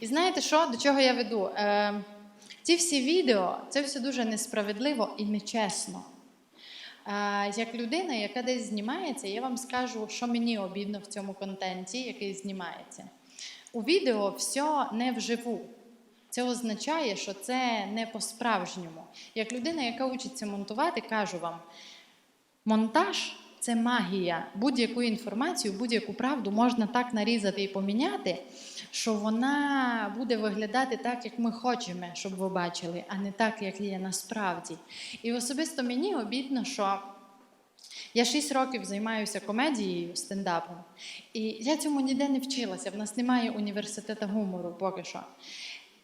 І знаєте що, до чого я веду? Е, ці всі відео це все дуже несправедливо і нечесно. Е, як людина, яка десь знімається, я вам скажу, що мені обідно в цьому контенті, який знімається. У відео все не вживу. Це означає, що це не по-справжньому. Як людина, яка учиться монтувати, кажу вам: монтаж це магія. Будь-яку інформацію, будь-яку правду можна так нарізати і поміняти, що вона буде виглядати так, як ми хочемо, щоб ви бачили, а не так, як є насправді. І особисто мені обідно, що. Я 6 років займаюся комедією, стендапом, і я цьому ніде не вчилася. В нас немає університету гумору поки що.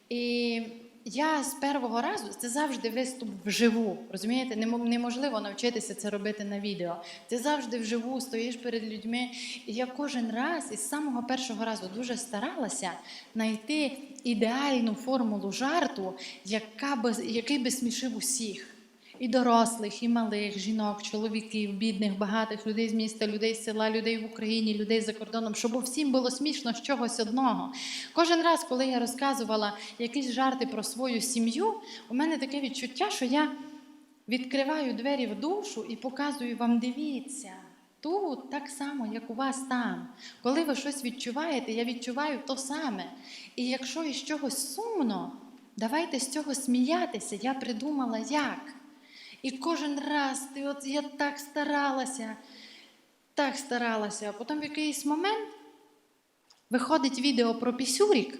І я з першого разу це завжди виступ вживу. Розумієте, неможливо навчитися це робити на відео. Ти завжди вживу стоїш перед людьми. І я кожен раз із самого першого разу дуже старалася знайти ідеальну формулу жарту, яка би, який би смішив усіх. І дорослих, і малих, жінок, чоловіків, бідних, багатих, людей з міста, людей з села, людей в Україні, людей за кордоном, щоб всім було смішно з чогось одного. Кожен раз, коли я розказувала якісь жарти про свою сім'ю, у мене таке відчуття, що я відкриваю двері в душу і показую вам, дивіться. Тут так само, як у вас там. Коли ви щось відчуваєте, я відчуваю то саме. І якщо із чогось сумно, давайте з цього сміятися. Я придумала як. І кожен раз ти от я так старалася, так старалася. А потім в якийсь момент виходить відео про пісюрік.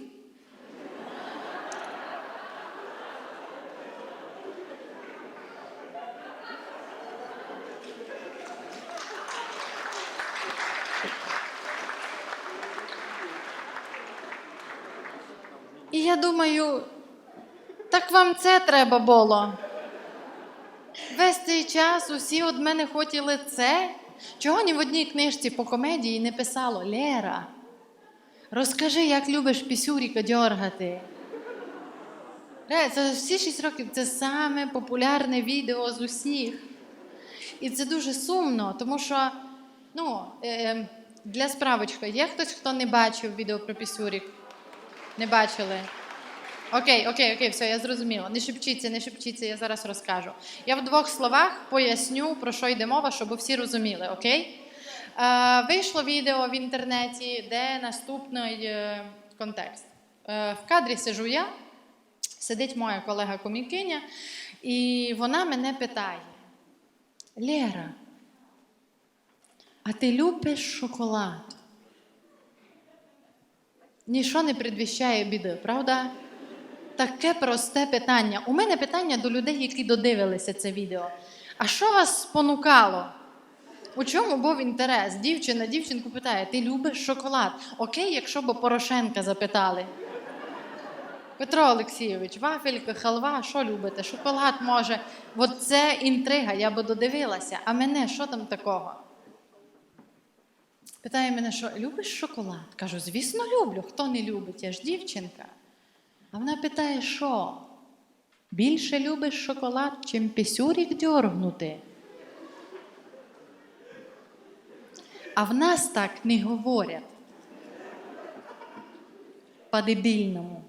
І я думаю, так вам це треба було. Весь цей час усі від мене хотіли це. Чого ні в одній книжці по комедії не писало Лера, розкажи, як любиш пісюріка дьоргати. Це всі шість років це саме популярне відео з усіх. І це дуже сумно, тому що ну, е, для справочки, є хтось, хто не бачив відео про пісюрік? Не бачили? Окей, окей, окей, все, я зрозуміла. Не шепчіться, не шепчіться, я зараз розкажу. Я в двох словах поясню, про що йде мова, щоб всі розуміли, окей? Е, вийшло відео в інтернеті, де наступний е, контекст. Е, в кадрі сижу я, сидить моя колега-комікиня, і вона мене питає: Лера, а ти любиш шоколад? Ніщо не предвіщає біди, правда? Таке просте питання. У мене питання до людей, які додивилися це відео. А що вас спонукало? У чому був інтерес? Дівчина дівчинку питає: ти любиш шоколад? Окей, якщо б Порошенка запитали. Петро Олексійович, вафелька, халва, що любите? Шоколад може. От це інтрига, я би додивилася. А мене що там такого? Питає мене, що любиш шоколад? Кажу, звісно, люблю. Хто не любить? Я ж дівчинка. А вона питає, що? Більше любиш шоколад, чим пісюрік дьоргнути? А в нас так не говорять. По-дебільному.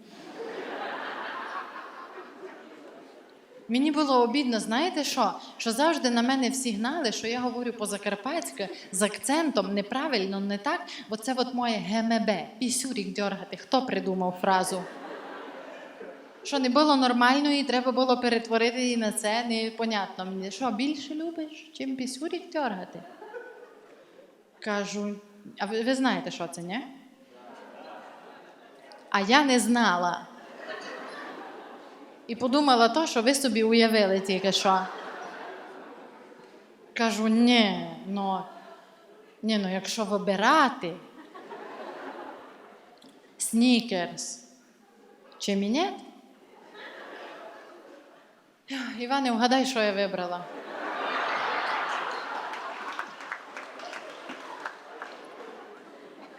Мені було обідно, знаєте що? Що завжди на мене всі гнали, що я говорю по-закарпатськи з акцентом неправильно, не так. Бо це от моє ГМБ, пісюрік дьоргати. Хто придумав фразу? Що не було нормально, і треба було перетворити її на це, непонятно мені. Що, більше любиш, чим пісюрік дьоргати? Кажу, а ви, ви знаєте, що це, ні? А я не знала. І подумала то, що ви собі уявили тільки що. Кажу, ні, ну, ні, ну якщо вибирати снікерс чи мінет, Іване, вгадай, що я вибрала.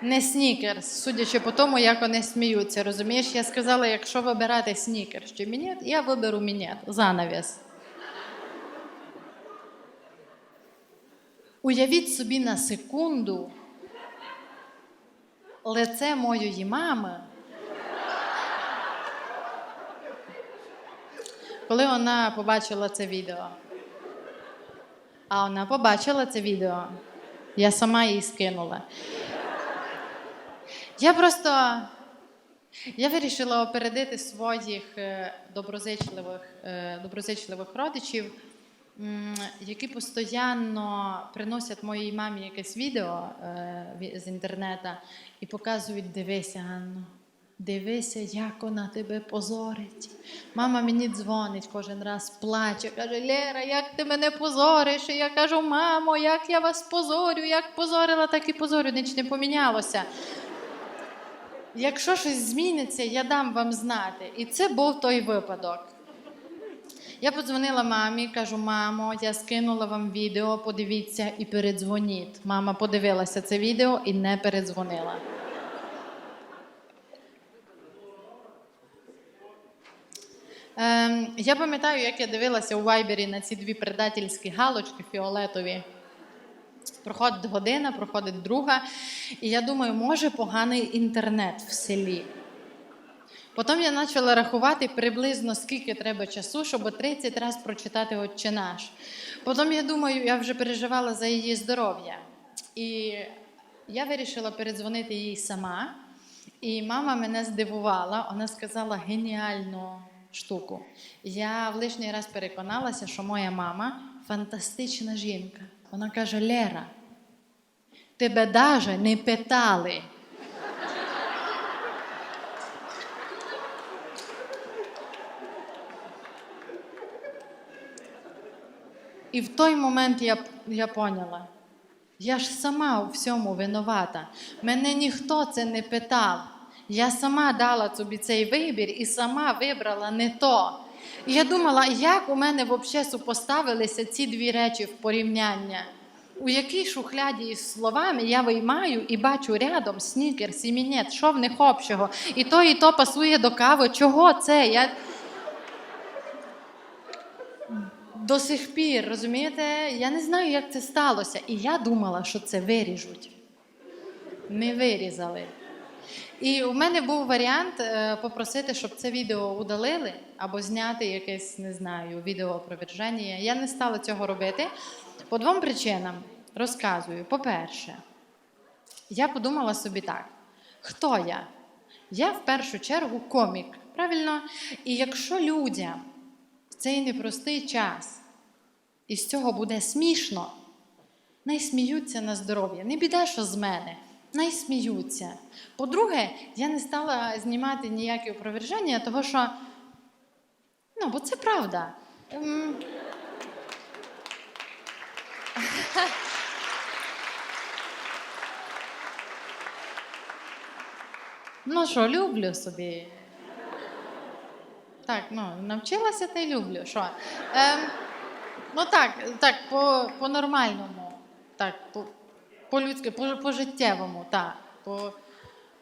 Не снікерс, судячи по тому, як вони сміються. Розумієш, я сказала, якщо вибирати снікерс чи мінет, я виберу мінет, занавіс. Уявіть собі на секунду лице моєї мами, коли вона побачила це відео. А вона побачила це відео. Я сама їй скинула. Я просто я вирішила опередити своїх е, доброзичливих, е, доброзичливих родичів, які постійно приносять моїй мамі якесь відео е, з інтернету і показують: дивися, Анно, дивися, як вона тебе позорить. Мама мені дзвонить кожен раз, плаче, каже: Лера, як ти мене позориш? І я кажу, мамо, як я вас позорю, як позорила, так і позорю, ніч не помінялося. Якщо щось зміниться, я дам вам знати. І це був той випадок. Я подзвонила мамі, кажу: мамо, я скинула вам відео, подивіться і передзвоніть. Мама подивилася це відео і не передзвонила. Ем, я пам'ятаю, як я дивилася у Вайбері на ці дві предательські галочки фіолетові. Проходить година, проходить друга, і я думаю, може поганий інтернет в селі. Потім я почала рахувати приблизно скільки треба часу, щоб 30 разів прочитати Отче наш. Потім я думаю, я вже переживала за її здоров'я. І я вирішила передзвонити їй сама. І мама мене здивувала. Вона сказала геніальну штуку. Я в лишній раз переконалася, що моя мама фантастична жінка. Вона каже: Лера, тебе даже не питали. І в той момент я, я поняла, я ж сама у всьому винувата. Мене ніхто це не питав. Я сама дала собі цей вибір і сама вибрала не то. І я думала, як у мене взагалі супоставилися ці дві речі в порівняння. У якій шухляді із словами я виймаю і бачу рядом снікерс і мінет, що в них общого. І то, і то пасує до кави. Чого це? Я... До сих пір, розумієте, я не знаю, як це сталося. І я думала, що це виріжуть. Не вирізали. І у мене був варіант е, попросити, щоб це відео удалили або зняти якесь, не знаю, відео про віржання. Я не стала цього робити. По двом причинам розказую. По-перше, я подумала собі так: хто я? Я в першу чергу комік, правильно? І якщо людям в цей непростий час із цього буде смішно, най сміються на здоров'я. Не біда, що з мене. Най сміються. По-друге, я не стала знімати ніякі опроверження, того що, ну, бо це правда. Ем, Ну що, люблю собі. Так, ну, навчилася та й люблю. Що? Ем, ну так, так, по, по-нормальному. Так, по, по-людськи, по, по-життєвому, так. По,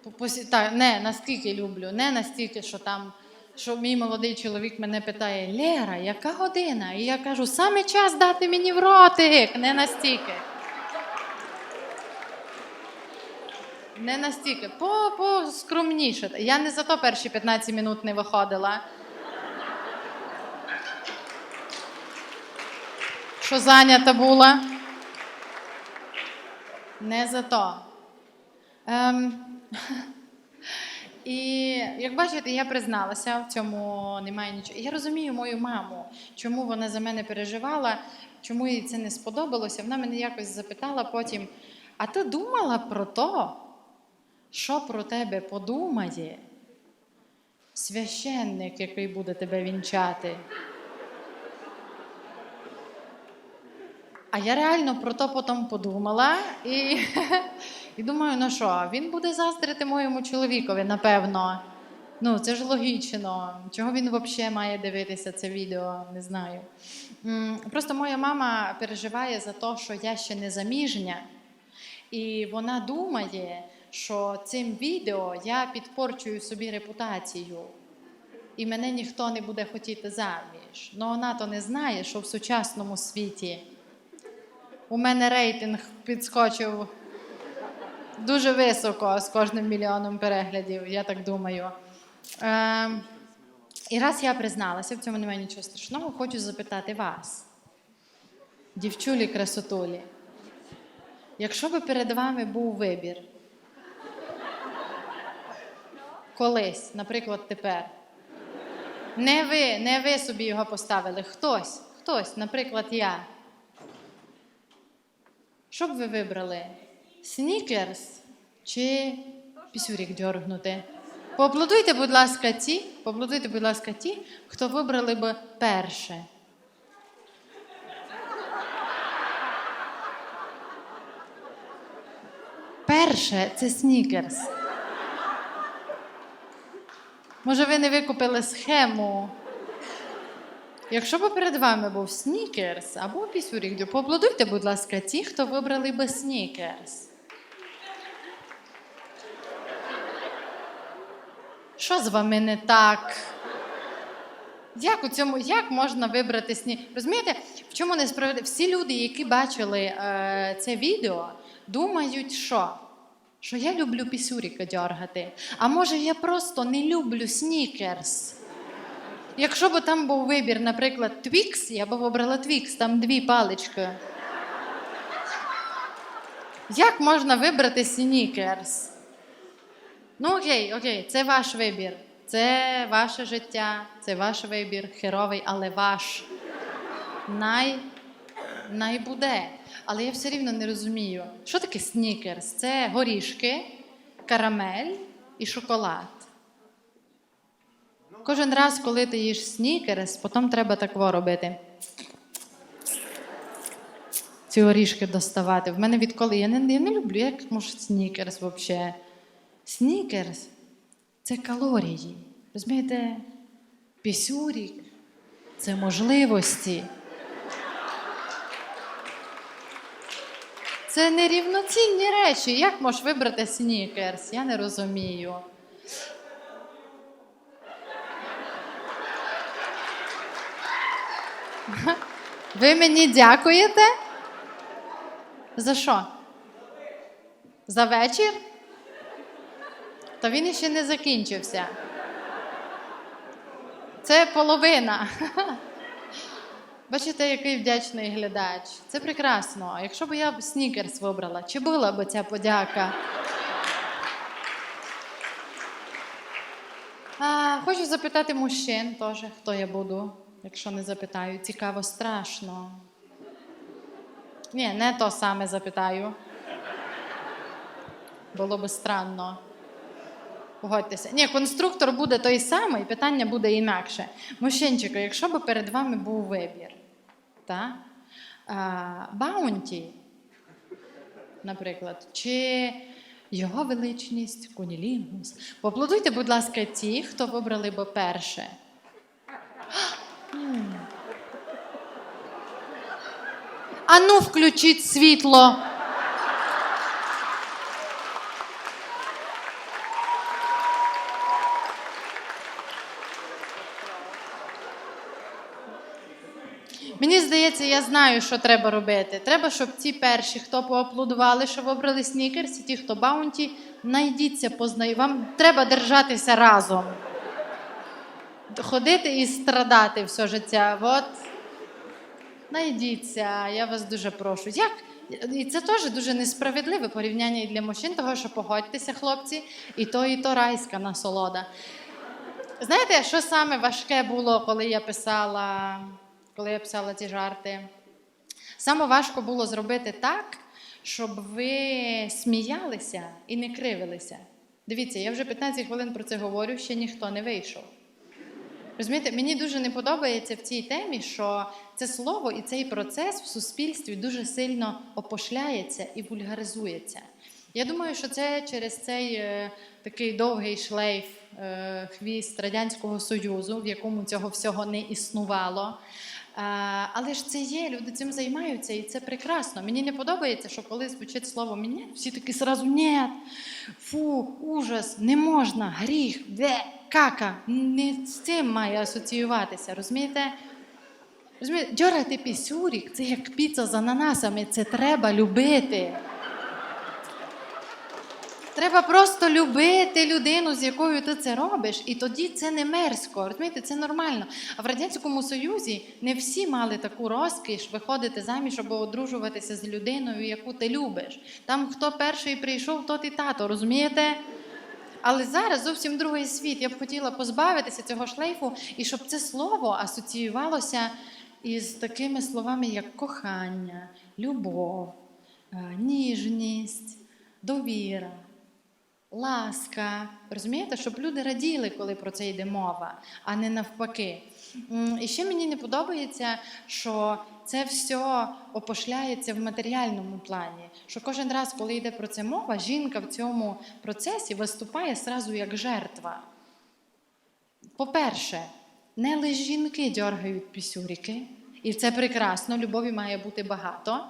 по, по, так, не наскільки люблю, не настільки, що там. Що мій молодий чоловік мене питає: Лера, яка година? І я кажу, саме час дати мені в ротик, не настільки. Не настільки, по, по скромніше. Я не за то перші 15 минут не виходила. Що зайнята була? Не за то. Ем, і як бачите, я призналася, в цьому немає нічого. Я розумію мою маму, чому вона за мене переживала, чому їй це не сподобалося. Вона мене якось запитала потім: а ти думала про то, що про тебе подумає священник, який буде тебе вінчати? А я реально про то потім подумала і, і думаю, ну що, він буде заздрити моєму чоловікові, напевно. Ну, це ж логічно. Чого він взагалі має дивитися це відео, не знаю. Просто моя мама переживає за те, що я ще не заміжня, і вона думає, що цим відео я підпорчую собі репутацію, і мене ніхто не буде хотіти заміж. Ну вона то не знає, що в сучасному світі у мене рейтинг підскочив дуже високо з кожним мільйоном переглядів, я так думаю. Е, І раз я призналася, в цьому немає нічого страшного, хочу запитати вас, дівчулі красотулі, якщо би перед вами був вибір, колись, наприклад, тепер, не ви, не ви собі його поставили, хтось, хтось, наприклад, я. Що б ви вибрали? Снікерс чи пісюрік дьоргнути? Поаплодуйте, будь ласка, ті, поаплодуйте, будь ласка, ті, хто вибрали б перше. Перше це снікерс. Може, ви не викупили схему? Якщо б перед вами був снікерс або пісюрік, поаплодуйте, будь ласка, ті, хто вибрали би снікерс. Що з вами не так? Як у цьому, як можна вибрати сні? Розумієте, в чому несправедливо? Всі люди, які бачили е, це відео, думають, що? Що я люблю пісюріка дьоргати. А може, я просто не люблю снікерс. Якщо б там був вибір, наприклад, Твікс, я б обрала Твікс, там дві палички. Як можна вибрати снікерс? Ну, окей, окей, це ваш вибір. Це ваше життя, це ваш вибір, херовий, але ваш. Най, най буде. Але я все рівно не розумію, що таке снікерс? Це горішки, карамель і шоколад. Кожен раз, коли ти їш снікерс, потім треба такво робити. Ці горішки доставати. В мене відколи я не, я не люблю, як може снікерс взагалі. Снікерс це калорії. Розумієте? Пісюрік це можливості. Це нерівноцінні речі. Як можеш вибрати снікерс? Я не розумію. Ви мені дякуєте? За що? За вечір? Та він іще не закінчився. Це половина. Бачите, який вдячний глядач. Це прекрасно. Якщо б я б снікерс вибрала, чи була б ця подяка? А, хочу запитати мужчин теж, хто я буду, якщо не запитаю. Цікаво, страшно. Ні, не то саме запитаю. Було би странно. Погодьтеся. Ні, конструктор буде той самий, питання буде інакше. Мужчинчику, якщо б перед вами був вибір, та? А, баунті, наприклад, чи його величність Кунілінгус. Поаплодуйте, будь ласка, ті, хто вибрали б перше. Ану, включіть світло. Мені здається, я знаю, що треба робити. Треба, щоб ті перші, хто поаплодували, що вибрали снікерс, і ті, хто баунті, найдіться познай. Вам треба держатися разом. Ходити і страдати все життя. От найдіться, я вас дуже прошу. Як? І це теж дуже несправедливе порівняння і для мужчин, того що погодьтеся, хлопці, і то, і то райська насолода. Знаєте, що саме важке було, коли я писала, коли я писала ці жарти? Саме важко було зробити так, щоб ви сміялися і не кривилися. Дивіться, я вже 15 хвилин про це говорю, ще ніхто не вийшов. Розумієте, мені дуже не подобається в цій темі, що це слово і цей процес в суспільстві дуже сильно опошляється і вульгаризується. Я думаю, що це через цей е, такий довгий шлейф, е, хвіст Радянського Союзу, в якому цього всього не існувало. Е, але ж це є, люди цим займаються, і це прекрасно. Мені не подобається, що коли звучить слово «мені», всі такі сразу «ні», фу, ужас, не можна, гріх, де, кака. Не з цим має асоціюватися, розумієте? Розумієте, дьорати пісюрік це як піца з ананасами, це треба любити. Треба просто любити людину, з якою ти це робиш, і тоді це не мерзко. Розумієте, це нормально. А в Радянському Союзі не всі мали таку розкіш виходити заміж або одружуватися з людиною, яку ти любиш. Там хто перший прийшов, тот і тато, розумієте? Але зараз зовсім другий світ. Я б хотіла позбавитися цього шлейфу, і щоб це слово асоціювалося із такими словами, як кохання, любов, е, ніжність, довіра, ласка. Розумієте, щоб люди раділи, коли про це йде мова, а не навпаки. І ще мені не подобається, що це все опошляється в матеріальному плані. Що кожен раз, коли йде про це мова, жінка в цьому процесі виступає сразу як жертва. По-перше, не лише жінки дергають пісюрики, і це прекрасно, любові має бути багато.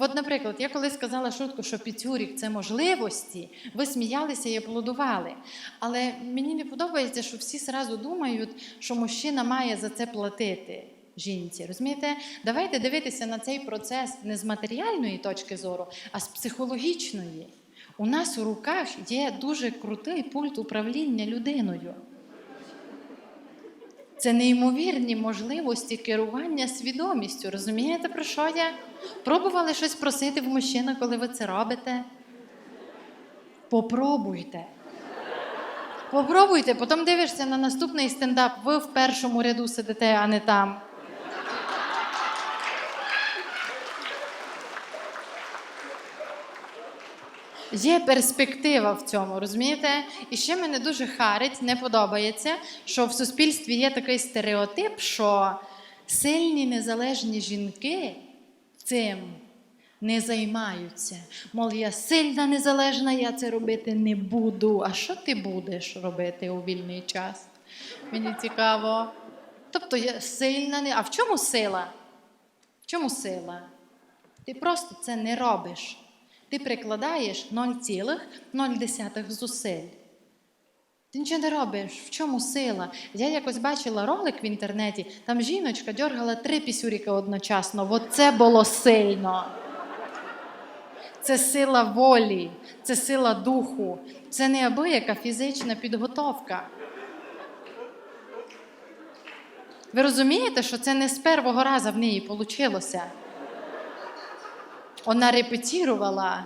От, наприклад, я коли сказала шутку, що піцюрік це можливості, ви сміялися і аплодували. Але мені не подобається, що всі зразу думають, що мужчина має за це платити жінці. Розумієте? Давайте дивитися на цей процес не з матеріальної точки зору, а з психологічної. У нас у руках є дуже крутий пульт управління людиною. Це неймовірні можливості керування свідомістю. Розумієте, про що я? Пробували щось просити в мужчина, коли ви це робите? Попробуйте. Попробуйте, потім дивишся на наступний стендап. Ви в першому ряду сидите, а не там. Є перспектива в цьому, розумієте? І ще мене дуже харить, не подобається, що в суспільстві є такий стереотип, що сильні незалежні жінки цим не займаються. Мол, я сильна незалежна, я це робити не буду. А що ти будеш робити у вільний час? Мені цікаво. Тобто я сильна, не... а в чому сила? В чому сила? Ти просто це не робиш. Ти прикладаєш 0,0 зусиль. Ти нічого не робиш. В чому сила? Я якось бачила ролик в інтернеті, там жіночка дергала три пісюріки одночасно. От це було сильно. Це сила волі, це сила духу, це неабияка фізична підготовка. Ви розумієте, що це не з першого разу в неї вийшло? Вона репетірувала,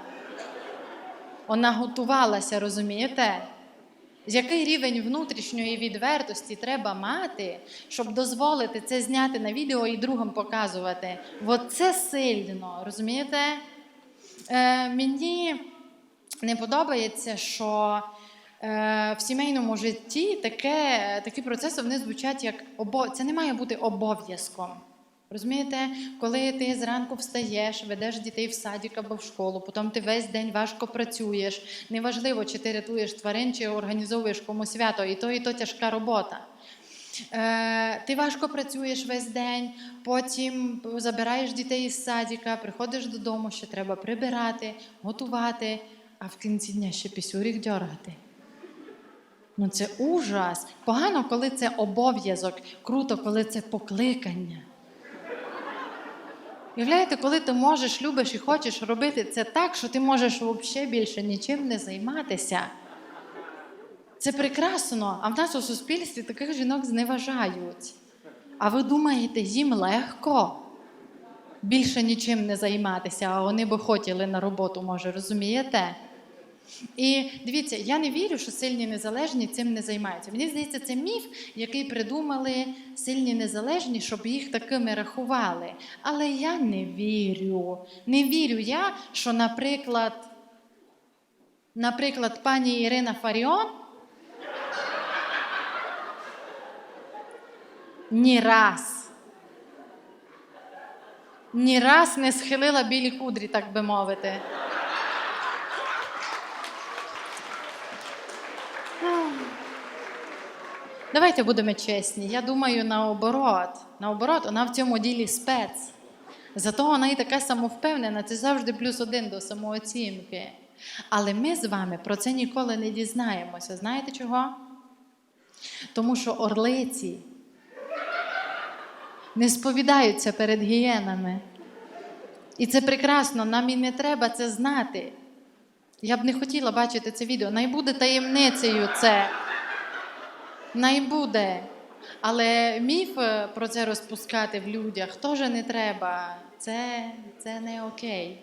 вона готувалася, розумієте? Який рівень внутрішньої відвертості треба мати, щоб дозволити це зняти на відео і другим показувати? От це сильно, розумієте? Е, мені не подобається, що е, в сімейному житті таке, такі процеси вони звучать як обо... це не має бути обов'язком. Розумієте, коли ти зранку встаєш, ведеш дітей в садик або в школу, потім ти весь день важко працюєш. Неважливо, чи ти рятуєш тварин, чи організовуєш комусь свято, і то, і то тяжка робота. Е, ти важко працюєш весь день, потім забираєш дітей із садика, приходиш додому, ще треба прибирати, готувати, а в кінці дня ще пісюрік дергати. Ну це ужас. Погано, коли це обов'язок, круто, коли це покликання. Уявляєте, коли ти можеш, любиш і хочеш робити це так, що ти можеш взагалі більше нічим не займатися. Це прекрасно, а в нас у суспільстві таких жінок зневажають. А ви думаєте, їм легко більше нічим не займатися, а вони би хотіли на роботу, може, розумієте? І дивіться, я не вірю, що сильні незалежні цим не займаються. Мені здається, це міф, який придумали сильні незалежні, щоб їх такими рахували. Але я не вірю. Не вірю я, що, наприклад, наприклад, пані Ірина Фаріон ні раз. Ні раз не схилила білі кудрі, так би мовити. Давайте будемо чесні. Я думаю, наоборот. Наоборот, вона в цьому ділі спец. Зато вона і така самовпевнена, це завжди плюс один до самооцінки. Але ми з вами про це ніколи не дізнаємося. Знаєте чого? Тому що орлиці не сповідаються перед гієнами. І це прекрасно, нам і не треба це знати. Я б не хотіла бачити це відео. Най буде таємницею це. Най буде. Але міф е, про це розпускати в людях теж не треба. Це, це не окей.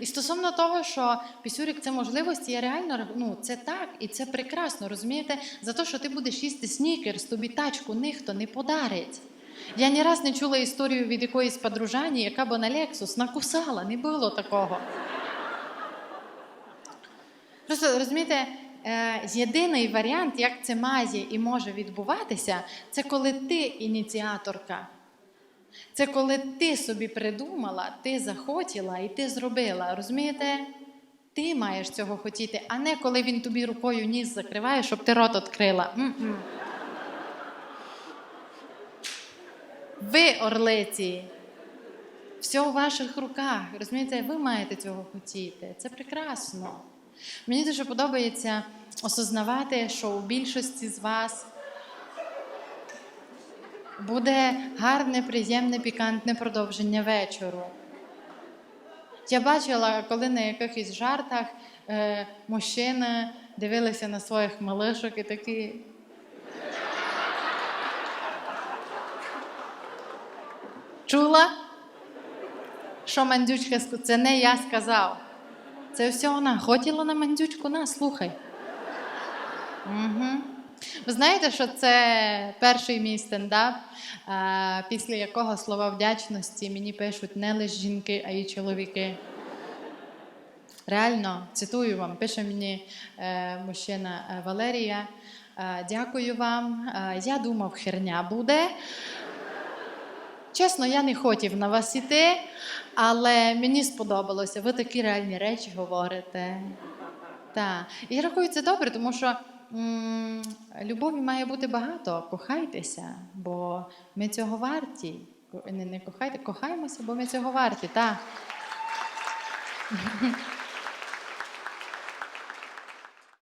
І стосовно того, що пісюрик це можливості, я реально ну, це так і це прекрасно. Розумієте, за те, що ти будеш їсти снікерс, тобі тачку ніхто не подарить. Я ні раз не чула історію від якоїсь подружані, яка б на Лексус накусала. Не було такого. Просто розумієте, єдиний варіант, як це має і може відбуватися, це коли ти ініціаторка. Це коли ти собі придумала, ти захотіла і ти зробила. Розумієте? Ти маєш цього хотіти, а не коли він тобі рукою ніс закриває, щоб ти рот відкрила. Ви, орлиці, все у ваших руках. Розумієте, ви маєте цього хотіти. Це прекрасно. Мені дуже подобається осознавати, що у більшості з вас буде гарне, приємне, пікантне продовження вечору. Я бачила, коли на якихось жартах е, мужчини дивилися на своїх малишок і такі. Чула? Що мандючка Це не я сказав. Це все вона хотіла на мандючку, на, слухай. Угу. Ви знаєте, що це перший мій стендап, після якого слова вдячності мені пишуть не лише жінки, а й чоловіки. Реально, цитую вам, пише мені е, мужчина е, Валерія. Е, дякую вам. Е, я думав, херня буде. Чесно, я не хотів на вас іти, але мені сподобалося. Ви такі реальні речі говорите. Так. І рахую це добре, тому що м- любові має бути багато. Кохайтеся, бо ми цього варті. Не, не кохайте, кохаймося, бо ми цього варті. Так.